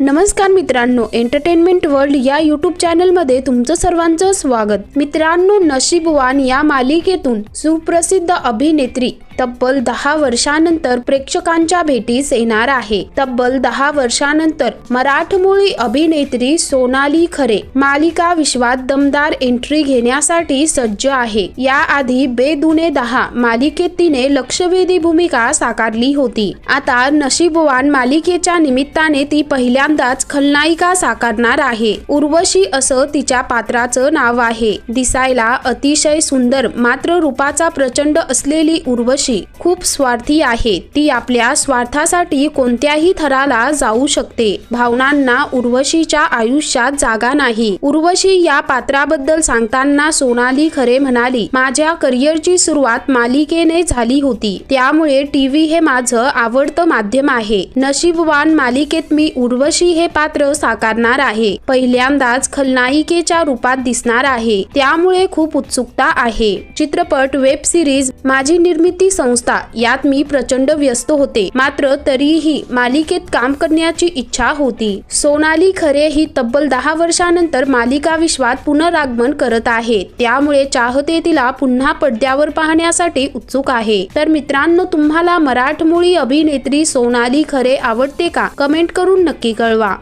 नमस्कार मित्रांनो entertainment world या यूट्यूब चॅनलमध्ये तुमचं सर्वांचं स्वागत. मित्रांनो नशीबवान या मालिकेतून सुप्रसिद्ध अभिनेत्री तब्बल दहा वर्षानंतर प्रेक्षकांच्या भेटीस येणार आहे. तब्बल दहा वर्षानंतर मराठमोळी अभिनेत्री सोनाली खरे मालिका विश्वात दमदार एंट्री घेण्यासाठी सज्ज आहे. याआधी बेदुने दहा मालिकेत तिने लक्षवेधी भूमिका साकारली होती. आता नशीबवान मालिकेच्या निमित्ताने ती पहिल्या पहिल्यांदाच खलनायिका साकारणार आहे. उर्वशी असं तिच्या पात्राचं नाव आहे. दिसायला अतिशय सुंदर मात्र रूपाचा प्रचंड असलेली उर्वशी खूप स्वार्थी आहे. ती आपल्या स्वार्थासाठी कोणत्याही थराला जाऊ शकते. भावनांना उर्वशीच्या आयुष्यात जागा नाही. उर्वशी या पात्राबद्दल सांगताना सोनाली खरे म्हणाली माझ्या करिअरची सुरुवात मालिकेने झाली होती. त्यामुळे टीव्ही हे माझं आवडतं माध्यम आहे. नशीबवान मालिकेत मी उर्वशी हे पात्र साकारणार आहे. पहिल्यांदाच खलनायिकेच्या रूपात दिसणार आहे. त्यामुळे खूप उत्सुकता आहे. चित्रपट वेब सिरीज माझी निर्मिती संस्था यात मी प्रचंड व्यस्त होते. मात्र तरीही मालिकेत काम करण्याची इच्छा होती. सोनाली खरे ही तब्बल दहा वर्षानंतर मालिका विश्वात पुनरागमन करत आहे. त्यामुळे चाहते तिला पुन्हा पडद्यावर पाहण्यासाठी उत्सुक आहे. तर मित्रांनो तुम्हाला मराठमोळी अभिनेत्री सोनाली खरे आवडते का? कमेंट करून नक्की कळवा. low lap.